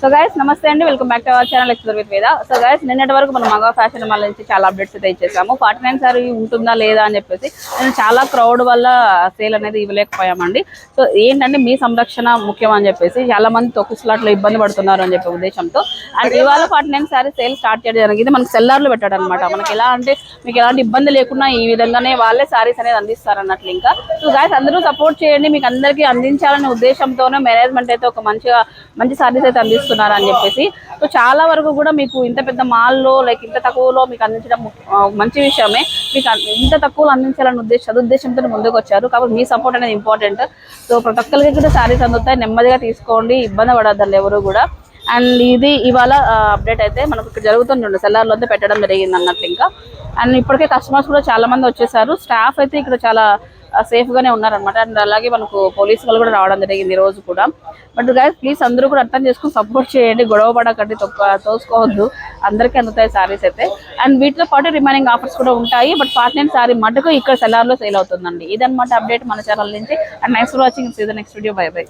So guys నమస్తే అండి. Welcome back to our channel explore with Veda so guys నిన్నటి వరకు మనం మగ ఫ్యాషన్ మాల్ నుంచి చాలా అప్డేట్స్ అయితే ఇచ్చేసాము. ఫార్టీ నైన్ సారీ ఉంటుందా లేదా అని చెప్పేసి నేను చాలా క్రౌడ్ వల్ల సేల్ అనేది ఇవ్వలేకపోయామండి. సో ఏంటంటే మీ సంరక్షణ ముఖ్యం అని చెప్పేసి చాలా మంది తొక్కిసలాట్లో ఇబ్బంది పడుతున్నారు అని చెప్పే ఉద్దేశంతో. అండ్ ఇవాళ forty nine sorry sale start చేయడం జరిగింది. మనకి సెల్లార్లు పెట్టాడు అనమాట మనకి ఎలా అంటే మీకు ఎలాంటి ఇబ్బంది లేకుండా ఈ విధంగానే వాళ్ళే సారీస్ అనేది అందిస్తారు అన్నట్లు ఇంకా. సో గాయస్ అందరూ సపోర్ట్ చేయండి. మీకు అందరికీ అందించాలనే ఉద్దేశంతోనే మేనేజ్మెంట్ అయితే ఒక మంచిగా మంచి సారీస్ అయితే అందిస్తారు చేస్తున్నారు అని చెప్పేసి. సో చాలా వరకు కూడా మీకు ఇంత పెద్ద మాల్లో లైక్ ఇంత తక్కువలో మీకు అందించడం మంచి విషయమే. మీకు ఇంత తక్కువలో అందించాలని ఉద్దేశ సదుద్దేశంతో ముందుకు వచ్చారు కాబట్టి మీ సపోర్ట్ అనేది ఇంపార్టెంట్. సో ప్రతి ఒక్కరికి కూడా శారీస్ అందుతాయి. నెమ్మదిగా తీసుకోండి. ఇబ్బంది పడద్దాలు ఎవరు కూడా. అండ్ ఇది ఇవాళ అప్డేట్ అయితే మనకు ఇక్కడ జరుగుతుంది సెల్లార్లో అయితే పెట్టడం జరిగింది అన్నట్టు ఇంకా. అండ్ ఇప్పటికే కస్టమర్స్ కూడా చాలా మంది వచ్చేసారు. స్టాఫ్ అయితే ఇక్కడ చాలా సేఫ్ గానే ఉన్నారనమాట అండ్ అలాగే మనకు పోలీసు వాళ్ళు కూడా రావడం జరిగింది ఈ రోజు కూడా. బట్ గాయస్ ప్లీజ్ అందరూ కూడా అర్థం చేసుకుని సపోర్ట్ చేయండి. గొడవ పడకండి తొక్క తోసుకోవద్దు. అందరికీ అందుతాయి సారీస్ అయితే. అండ్ వీటితో పాటు రిమైనింగ్ ఆఫర్స్ కూడా ఉంటాయి. బట్ పార్ట్నర్ సారీ మటుకు ఇక్కడ సెలార్లో సేల్ అవుతుందండి. ఇదనమాట అప్డేట్ మన ఛానల్ నుంచి. And next watching season next video bye bye